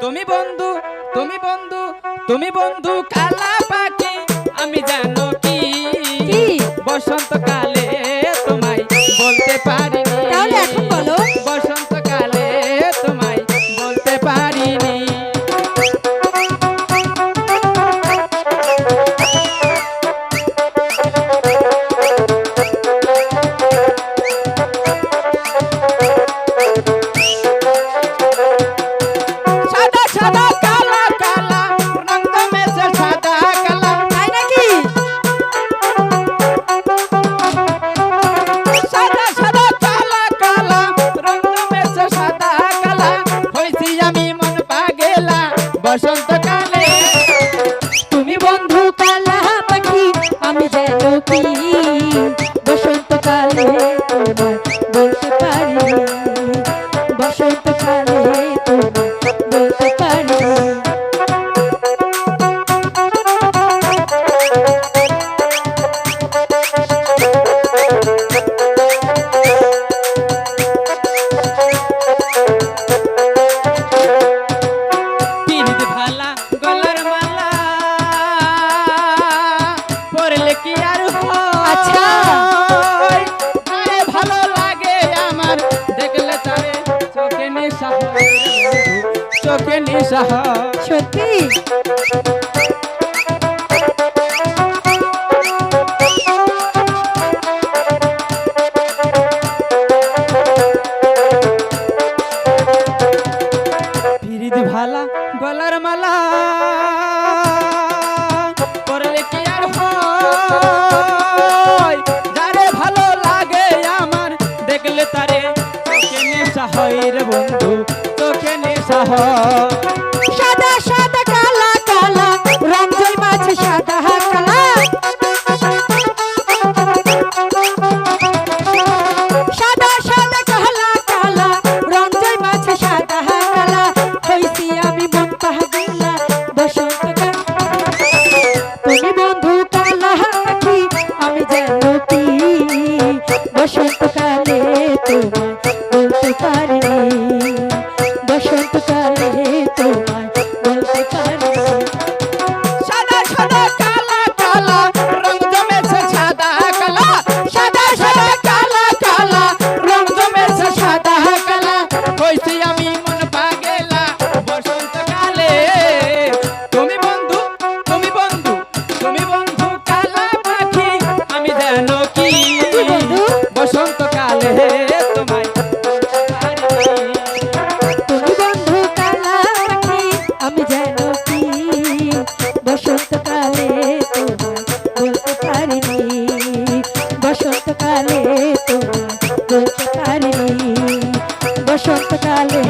তুমি বন্ধু তুমি বন্ধু তুমি বন্ধু কালা পাখি আমি জানো কি? বসন্তকালে বসন্ত কাল নিশা চোখে নিশা। সত্যি? ভালা গলার মালা হয় রে বন্ধু তোকে নেশা পারে কালে